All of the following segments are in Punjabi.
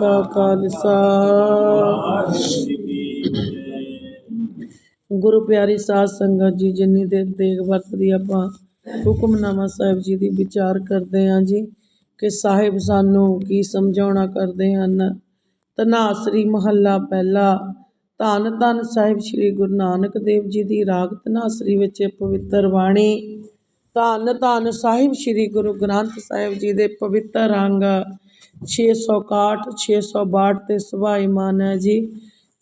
ਕਾ ਖਾਲਸਾ। ਗੁਰੂ ਪਿਆਰੀ ਸਾਧ ਸੰਗਤ ਜੀ, ਜਿੰਨੀ ਦੇਰ ਦੇਗ ਵਰਤਦੀ ਆਪਾਂ ਹੁਕਮਨਾਮਾ ਸਾਹਿਬ ਜੀ ਦੀ ਵਿਚਾਰ ਕਰਦੇ ਹਾਂ ਜੀ, ਕਿ ਸਾਹਿਬ ਸਾਨੂੰ ਕੀ ਸਮਝਾਉਣਾ ਕਰਦੇ ਹਨ। ਧਨਾਸਰੀ ਮਹੱਲਾ ਪਹਿਲਾ, ਧੰਨ ਧੰਨ ਸਾਹਿਬ ਸ੍ਰੀ ਗੁਰੂ ਨਾਨਕ ਦੇਵ ਜੀ ਦੀ ਰਾਗ ਧਨਾਸਰੀ ਵਿੱਚ ਪਵਿੱਤਰ ਬਾਣੀ, ਧੰਨ ਧੰਨ ਸਾਹਿਬ ਸ੍ਰੀ ਗੁਰੂ ਗ੍ਰੰਥ ਸਾਹਿਬ ਜੀ ਦੇ ਪਵਿੱਤਰ ਅੰਗ। 661 662 ਤੇ ਸੁਭਾਈਮਾਨ ਹੈ ਜੀ।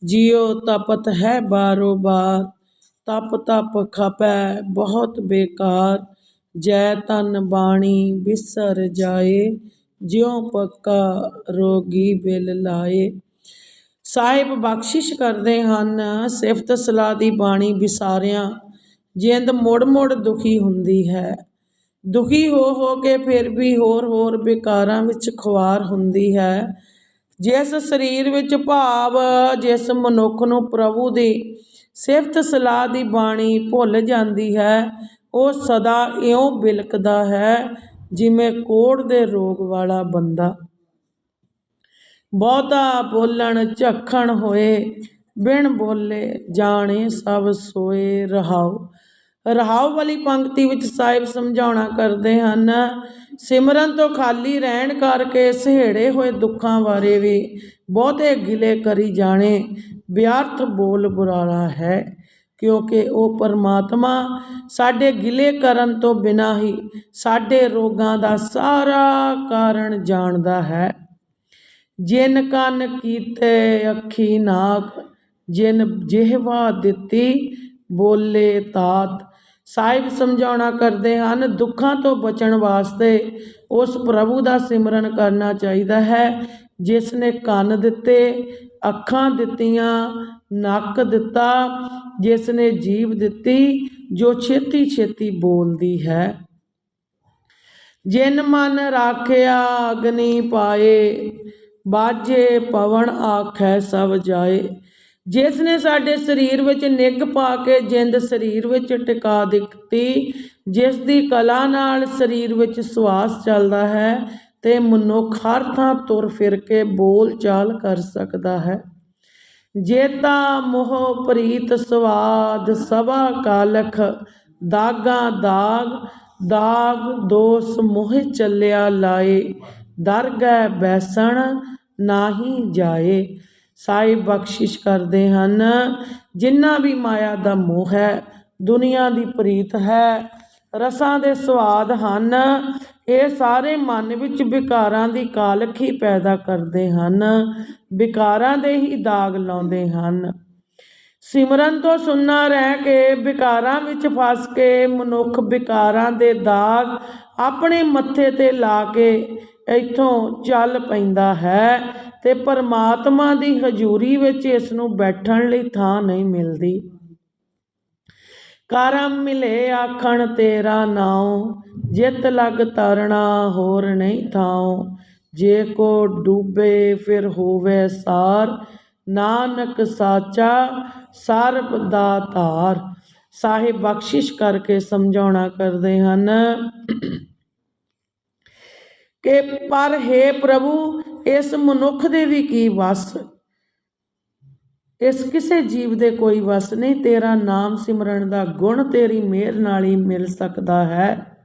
ਜਿਉ ਤਪਤ ਹੈ ਬਾਰੋ ਬਾਰ ਤਪ ਤਪ ਖਪੈ ਬਹੁਤ ਬੇਕਾਰ। ਜੈ ਤਨ ਬਾਣੀ ਬਿਸਰ ਜਾਏ, ਜਿਉ ਪੱਕਾ ਰੋਗੀ ਬਿਲ ਲਾਏ। ਸਾਹਿਬ ਬਖਸ਼ਿਸ਼ ਕਰਦੇ ਹਨ, ਸਿਫਤ ਸਲਾਹ ਦੀ ਬਾਣੀ ਵਿਸਾਰਿਆਂ ਜਿੰਦ ਮੁੜ ਮੁੜ ਦੁਖੀ ਹੁੰਦੀ ਹੈ। ਦੁਖੀ ਹੋ ਹੋ ਕੇ ਫਿਰ ਵੀ ਹੋਰ ਹੋਰ ਵਿਕਾਰਾਂ ਵਿੱਚ ਖੁਆਰ ਹੁੰਦੀ ਹੈ। ਜਿਸ ਸਰੀਰ ਵਿੱਚ ਭਾਵ, ਜਿਸ ਮਨੁੱਖ ਨੂੰ ਪ੍ਰਭੂ ਦੀ ਸਿਫਤ ਸਲਾਹ ਦੀ ਬਾਣੀ ਭੁੱਲ ਜਾਂਦੀ ਹੈ, ਉਹ ਸਦਾ ਇਉਂ ਬਿਲਕਦਾ ਹੈ ਜਿਵੇਂ ਕੋੜ ਦੇ ਰੋਗ ਵਾਲਾ ਬੰਦਾ। ਬਹੁਤਾ ਬੋਲਣ, ਝੱਖਣ ਹੋਏ, ਬਿਨ ਬੋਲੇ ਜਾਣੇ ਸਭ ਸੋਏ ਰਹਾਓ। ਰਹਾਉ ਵਾਲੀ ਪੰਕਤੀ ਵਿੱਚ ਸਾਹਿਬ ਸਮਝਾਉਣਾ ਕਰਦੇ ਹਨ, ਸਿਮਰਨ ਤੋਂ ਖਾਲੀ ਰਹਿਣ ਕਰਕੇ ਸਹੇੜੇ ਹੋਏ ਦੁੱਖਾਂ ਬਾਰੇ ਵੀ ਬਹੁਤੇ ਗਿਲੇ ਕਰੀ ਜਾਣੇ ਵਿਅਰਥ ਬੋਲ ਬੁਰਾਲਾ ਹੈ, ਕਿਉਂਕਿ ਉਹ ਪਰਮਾਤਮਾ ਸਾਡੇ ਗਿਲੇ ਕਰਨ ਤੋਂ ਬਿਨਾਂ ਹੀ ਸਾਡੇ ਰੋਗਾਂ ਦਾ ਸਾਰਾ ਕਾਰਨ ਜਾਣਦਾ ਹੈ। ਜਿਨ ਕੰਨ ਕੀਤੇ ਅੱਖੀ ਨਾਕ, ਜਿਨ ਜਿਹਵਾ ਦਿੱਤੀ ਬੋਲੇ ਤਾਤ ਸਾਹਿਬ ਸਮਝਾਉਣਾ ਕਰਦੇ ਹਨ, ਦੁੱਖਾਂ ਤੋਂ ਬਚਣ ਵਾਸਤੇ ਉਸ ਪ੍ਰਭੂ ਦਾ ਸਿਮਰਨ ਕਰਨਾ ਚਾਹੀਦਾ ਹੈ। ਜਿਸ ਨੇ ਕੰਨ ਦਿੱਤੇ, ਅੱਖਾਂ ਦਿੱਤੀਆਂ, ਨੱਕ ਦਿੱਤਾ, ਜਿਸ ਨੇ ਜੀਭ ਦਿੱਤੀ, ਜੋ ਛੇਤੀ ਛੇਤੀ ਬੋਲਦੀ ਹੈ। ਜਿਨ ਮਨ ਰਾਖਿਆ ਅਗਨੀ ਪਾਏ ਬਾਜੇ ਪਵਨ ਆਖੈ ਸਭ ਜਾਏ। ਜਿਸ ਨੇ ਸਾਡੇ ਸਰੀਰ ਵਿੱਚ ਨਿੱਘ ਪਾ ਕੇ ਜਿੰਦ ਸਰੀਰ ਵਿੱਚ ਟਿਕਾ ਦਿੱਤੀ ਜਿਸ ਦੀ ਕਲਾ ਨਾਲ ਸਰੀਰ ਵਿੱਚ ਸਵਾਸ ਚੱਲਦਾ ਹੈ ਤੇ ਮਨੁੱਖ ਹਰ ਥਾਂ ਤੁਰ ਫਿਰ ਕੇ ਬੋਲ ਚਾਲ ਕਰ ਸਕਦਾ ਹੈ। ਜੇਤਾ ਮੋਹ ਪ੍ਰੀਤ ਸਵਾਦ ਸਭਾ ਕਾਲਖ, ਦਾਗਾ ਦਾਗ ਦਾਗ ਦੋਸ ਮੋਹ ਚੱਲਿਆ ਲਾਏ, ਦਰਗਹਿ ਬੈਸਣ ਨਾਹੀ ਜਾਏ। ਸਾਹਿਬ ਬਖਸ਼ਿਸ਼ ਕਰਦੇ ਹਨ। ਜਿੰਨਾ ਵੀ ਮਾਇਆ ਦਾ ਮੋਹ ਹੈ, ਦੁਨੀਆ ਦੀ ਪ੍ਰੀਤ ਹੈ, ਰਸਾਂ ਦੇ ਸਵਾਦ ਹਨ, ਇਹ ਸਾਰੇ ਮਨ ਵਿੱਚ ਵਿਕਾਰਾਂ ਦੀ ਕਾਲਖ ਹੀ ਪੈਦਾ ਕਰਦੇ ਹਨ, ਵਿਕਾਰਾਂ ਦੇ ਹੀ ਦਾਗ ਲਾਉਂਦੇ ਹਨ। ਸਿਮਰਨ ਤੋਂ ਸੁੰਨਾ ਰਹਿ ਕੇ ਵਿਕਾਰਾਂ ਵਿੱਚ ਫਸ ਕੇ ਮਨੁੱਖ ਵਿਕਾਰਾਂ ਦੇ ਦਾਗ ਆਪਣੇ ਮੱਥੇ ਤੇ ਲਾ ਕੇ ਇੱਥੋਂ ਚੱਲ ਪੈਂਦਾ ਹੈ ਤੇ ਪਰਮਾਤਮਾ ਦੀ ਹਜ਼ੂਰੀ ਵਿੱਚ ਇਸ ਨੂੰ ਬੈਠਣ ਲਈ ਥਾਂ ਨਹੀਂ ਮਿਲਦੀ। ਕਰਮ ਮਿਲੇ ਆਖਣ, ਤੇਰਾ ਨਾਉ, ਜਿਤ ਲਗ ਤਰਣਾ ਹੋਰ ਨਹੀਂ ਥਾਉ। ਜੇ ਕੋ ਡੂਬੇ ਫਿਰ ਹੋਵੇ ਸਾਰ, ਨਾਨਕ ਸਾਚਾ ਸਰਬ ਦਾ ਧਾਰ। ਸਾਹਿਬ ਬਖਸ਼ਿਸ਼ ਕਰਕੇ ਸਮਝਾਉਣਾ ਕਰਦੇ ਹਨ। ਕਿ ਪਰ ਹੈ ਪ੍ਰਭੂ, ਇਸ ਮਨੁੱਖ ਦੇ ਵੀ ਕੀ ਵਸ? ਇਸ ਕਿਸੇ ਜੀਵ ਦੇ ਕੋਈ ਵਸ ਨਹੀਂ, ਤੇਰਾ ਨਾਮ ਸਿਮਰਨ ਦਾ ਗੁਣ ਤੇਰੀ ਮਿਹਰ ਨਾਲ ਹੀ ਮਿਲ ਸਕਦਾ ਹੈ।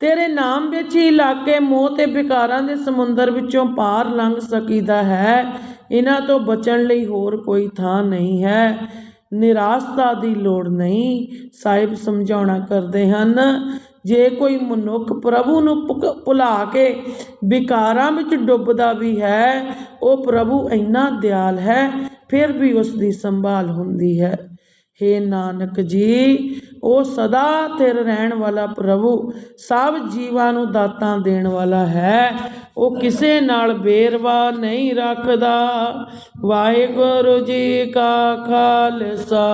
ਤੇਰੇ ਨਾਮ ਵਿੱਚ ਹੀ ਇਲਾਕੇ ਮੋਹ ਤੇ ਵਿਕਾਰਾਂ ਦੇ ਸਮੁੰਦਰ ਵਿੱਚੋਂ ਪਾਰ ਲੰਘ ਸਕੀਦਾ ਹੈ। ਇਹਨਾਂ ਤੋਂ ਬਚਣ ਲਈ ਹੋਰ ਕੋਈ ਥਾਂ ਨਹੀਂ ਹੈ। ਨਿਰਾਸ਼ਤਾ ਦੀ ਲੋੜ ਨਹੀਂ, ਸਾਹਿਬ ਸਮਝਾਉਣਾ ਕਰਦੇ ਹਨ। ਜੇ ਕੋਈ ਮਨੁੱਖ ਪ੍ਰਭੂ ਨੂੰ ਭੁਕ- ਭੁਲਾ ਕੇ ਵਿਕਾਰਾਂ ਵਿੱਚ ਡੁੱਬਦਾ ਵੀ ਹੈ, ਉਹ ਪ੍ਰਭੂ ਇੰਨਾ ਦਿਆਲ ਹੈ, ਫਿਰ ਵੀ ਉਸ ਦੀ ਸੰਭਾਲ ਹੁੰਦੀ ਹੈ। ਹੇ ਨਾਨਕ ਜੀ, ਉਹ ਸਦਾ ਥਿਰ ਰਹਿਣ ਵਾਲਾ ਪ੍ਰਭੂ, ਸਭ ਜੀਵਾਂ ਨੂੰ ਦਾਤਾਂ ਦੇਣ ਵਾਲਾ ਹੈ। ਉਹ ਕਿਸੇ ਨਾਲ ਬੇਰਵਾ ਨਹੀਂ ਰੱਖਦਾ। ਵਾਹਿਗੁਰੂ ਜੀ ਕਾ ਖਾਲਸਾ।